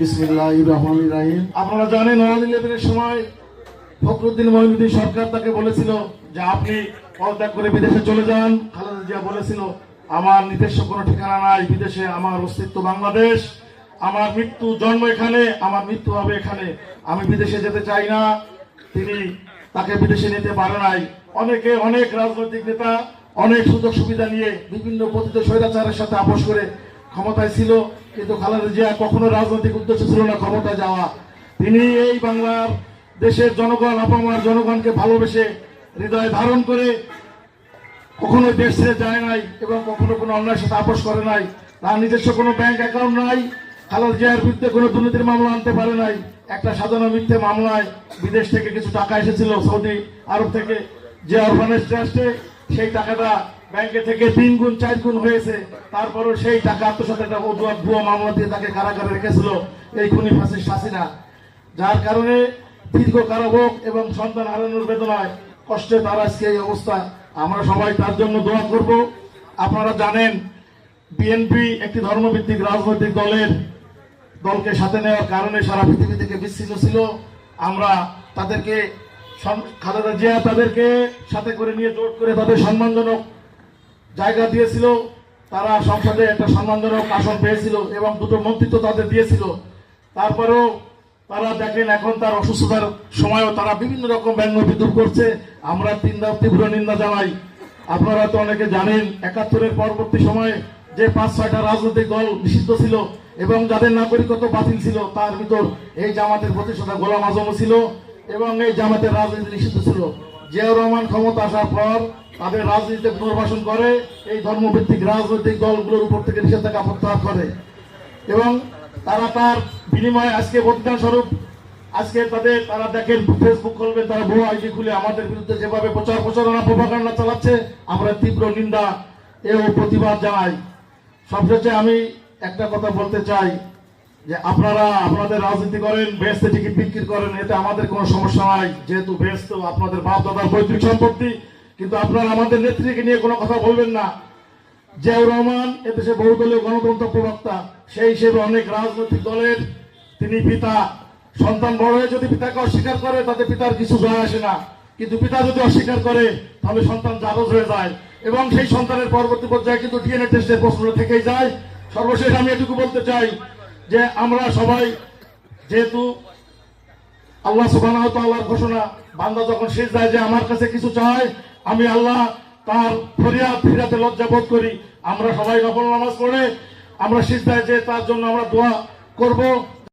বিসমিল্লাহ আপনারা জানেন ওয়ান ইলেভেনের সময় ফখরুদ্দিন মহিনুদ্দিন সরকার তাকে বলেছিল যে আপনি পদত্যাগ করে বিদেশে চলে যান। খালেদা জিয়া বলেছিল, আমার নিজস্ব কোনো ঠিকানা নাই, বিদেশে আমার অস্তিত্ব বাংলাদেশ। আমার মৃত্যু জন্ম এখানে, আমার মৃত্যু হবে এখানে। আমি বিদেশে যেতে চাই না। তিনি তাকে বিদেশে নিতে পারে নাই। অনেকে অনেক রাজনৈতিক নেতা অনেক সুযোগ সুবিধা নিয়ে বিভিন্ন পতিত স্বৈরাচারের সাথে আপোষ করে ক্ষমতায় ছিল, কিন্তু খালেদা জিয়া কখনো রাজনৈতিক উদ্দেশ্য ছিল না ক্ষমতায় যাওয়া। তিনি এই বাংলার দেশের জনগণ, আপামার জনগণকে ভালোবেসে হৃদয় ধারণ করে কখনো দেশ ছেড়ে যায় নাই এবং কখনো কোনো অন্যায়ের সাথে আপোষ করে নাই। তার নিজস্ব কোনো ব্যাংক অ্যাকাউন্ট নাই। খালেদা জিয়ার বিরুদ্ধে কোনো দুর্নীতির মামলা আনতে পারে নাই। একটা সাধারণ মিথ্যে মামলায় বিদেশ থেকে কিছু টাকা এসেছিল সৌদি আরব থেকে। যে অরফানেজ ট্রাস্টে সেই টাকাটা ব্যাংকে থেকে তিন গুণ, চার গুণ হয়েছে। তারপরও সেই টাকা আত্মসাত একটা অজুহাত ভুয়া মামলা দিয়ে তাকে কারাগারে রেখেছিল এই খুনি ফাঁসির শাসিনা। যার কারণে দীর্ঘ কারাভোগ এবং সন্তান হারানোর বেদনায় কষ্টে তার আজকে এই অবস্থা। আমরা সবাই তার জন্য দোয়া করব। আপনারা জানেন বিএনপি একটি ধর্মভিত্তিক রাজনৈতিক দলের দলকে সাথে নেওয়ার কারণে সারা পৃথিবী থেকে বিচ্ছিন্ন ছিল। আমরা তাদেরকে খালেদা জিয়া তাদেরকে সাথে করে নিয়ে জোট করে তাদের সম্মানজনক জায়গা দিয়েছিল, তারা সংসদে একটা সম্মানজনক আসন পেয়েছিল এবং দুটো মন্ত্রিত্ব তাদের দিয়েছিল। তারপরেও তারা দেখেন এখন তার অসুস্থতার সময়ও তারা বিভিন্ন রকম ব্যঙ্গ বিদ্রুপ করছে। আমরা তিন তীব্র নিন্দা জানাই। আপনারা তো অনেকে জানেন, একাত্তরের পরবর্তী সময়ে যে পাঁচ, ছয়টা রাজনৈতিক দল নিষিদ্ধ ছিল এবং যাদের নাগরিকত্ব বাতিল ছিল, তার ভিতর এই জামাতের প্রতিষ্ঠাতা গোলাম আজমও ছিল এবং এই জামাতের রাজনীতি নিষিদ্ধ ছিল। জিয়াউর রহমান ক্ষমতা আসার পর তাদের রাজনীতিতে পুনর্বাসন করে, এই ধর্মভিত্তিক রাজনৈতিক দলগুলোর উপর থেকে নিষেধাজ্ঞা প্রত্যাহার করে। এবং তারা তার বিনিময়ে আজকে বর্তমান স্বরূপ, আজকে তাদের, তারা দেখেন ফেসবুক করবেন তারা ভুয়া আইডি খুলে আমাদের বিরুদ্ধে যেভাবে প্রচার প্রচারণা প্রভাকাণ্ডা চালাচ্ছে, আমরা তীব্র নিন্দা এবং প্রতিবাদ জানাই। সবশেষে আমি একটা কথা বলতে চাই। যে আপনারা আপনাদের রাজনীতি করেন বেহেস্তে টিকিট বিক্রি করেন, এতে আমাদের কোনো সমস্যা নাই। যেহেতু বেহেস্ত আপনাদের বাপ দাদার পৈতৃক সম্পত্তি, কিন্তু আপনারা আমাদের নেত্রীকে নিয়ে কোনো কথা বলবেন না। জিয়াউর রহমান, এদেশে বহুদলীয় গণতন্ত্র প্রবক্তা, সেই হিসেবে অনেক রাজনৈতিক দলের তিনি পিতা। সন্তান বড় হয়ে যদি পিতাকে অস্বীকার করে, তাতে পিতার কিছু যায় আসে না। কিন্তু পিতা যদি অস্বীকার করে, তাহলে সন্তান জাগজ হয়ে যায়। এবং সেই সন্তানের পরবর্তী পর্যায়ে কিন্তু ডিএনএ টেস্টের প্রশ্নটা থেকেই যায়। সর্বশেষ আমি এটুকু বলতে চাই যে আমরা সবাই যেহেতু আল্লাহ সুবাহ আল্লাহর ঘোষণা, বান্দা যখন শেষ যায় যে আমার কাছে কিছু চায়, আমি আল্লাহ তার ফরিয়া ফিরাতে লজ্জা বোধ করি। আমরা সবাই নফল নামাজ পড়ে আমরা যায় যে তার জন্য আমরা দোয়া করব।